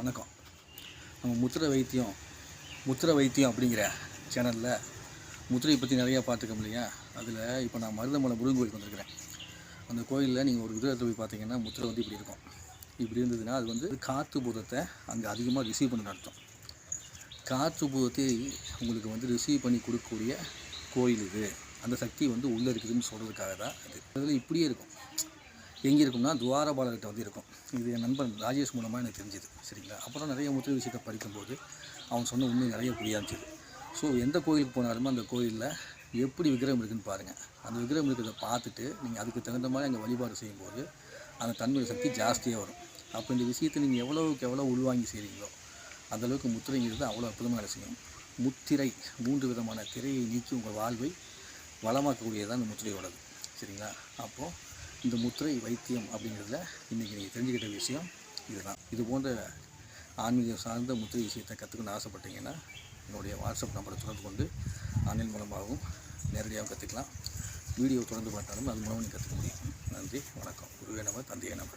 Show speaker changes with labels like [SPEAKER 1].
[SPEAKER 1] வணக்கம். நம்ம முத்திரை வைத்தியம் முத்திரை வைத்தியம் அப்படிங்கிற சேனலில் முத்திரையை பற்றி நிறையா பார்த்துக்கோம் இல்லையா? அதில் இப்போ நான் மருதமலை முருகன் கோயிலுக்கு வந்திருக்கிறேன். அந்த கோயிலில் நீங்கள் ஒரு விக்கிரகத்தை போய் பார்த்தீங்கன்னா முத்திரை வந்து இப்படி இருக்கும். இப்படி இருந்ததுன்னா அது வந்து காற்று பூதத்தை அங்கே அதிகமாக ரிசீவ் பண்ண அர்த்தம். காற்று பூதத்தை உங்களுக்கு வந்து ரிசீவ் பண்ணி கொடுக்கக்கூடிய கோயில் இது. அந்த சக்தி வந்து உள்ளே இருக்குதுன்னு சொல்கிறதுக்காக தான் அது. அதில் இப்படியே இருக்கும். எங்கே இருக்கும்னா துவாரபாலர்கிட்ட வந்து இருக்கும். இது என் நண்பன் ராஜேஷ் மூலமாக எனக்கு தெரிஞ்சுது. சரிங்களா? அப்புறம் நிறைய முத்திரை விஷயத்தை படிக்கும்போது அவன் சொன்ன உண்மை நிறைய புரிய ஸோ எந்த கோயிலுக்கு போனாலுமே அந்த கோயிலில் எப்படி விக்கிரகம் இருக்குதுன்னு பாருங்கள் அந்த விக்கிரகம் இருக்கிறத பார்த்துட்டு நீங்கள் அதுக்கு தகுந்த மாதிரி அங்கே வழிபாடு செய்யும்போது அந்த தன்மை சக்தி ஜாஸ்தியாக வரும். அப்போ இந்த விஷயத்தை நீங்கள் எவ்வளோவுக்கு எவ்வளோ உள்வாங்கி செய்கிறீங்களோ அந்தளவுக்கு முத்திரைங்கிறது அவ்வளோ அற்புதமாக வேலை செய்யும் முத்திரை மூன்று விதமான திரையை நீக்கி உங்கள் வாழ்வை வளமாக்கக்கூடியதான் அந்த முத்திரையோடது. சரிங்களா? அப்போது இந்த முத்திரை வைத்தியம் அப்படிங்கிறதுல இன்றைக்கி நீங்கள் தெரிஞ்சுக்கிட்ட விஷயம் இதுதான். இது போன்ற ஆன்மீகம் சார்ந்த முத்திரை விஷயத்தை கற்றுக்கணும்னு ஆசைப்பட்டீங்கன்னா என்னுடைய வாட்ஸ்அப் நம்பரை தொடர்பு கொண்டு ஆன்லைன் மூலமாகவும் நேரடியாகவும் கற்றுக்கலாம் வீடியோ தொடர்ந்து பார்த்தாலும் அது மூலமாக நீங்கள் கற்றுக்க முடியும். நன்றி வணக்கம். குருவே நம தந்தையே நம.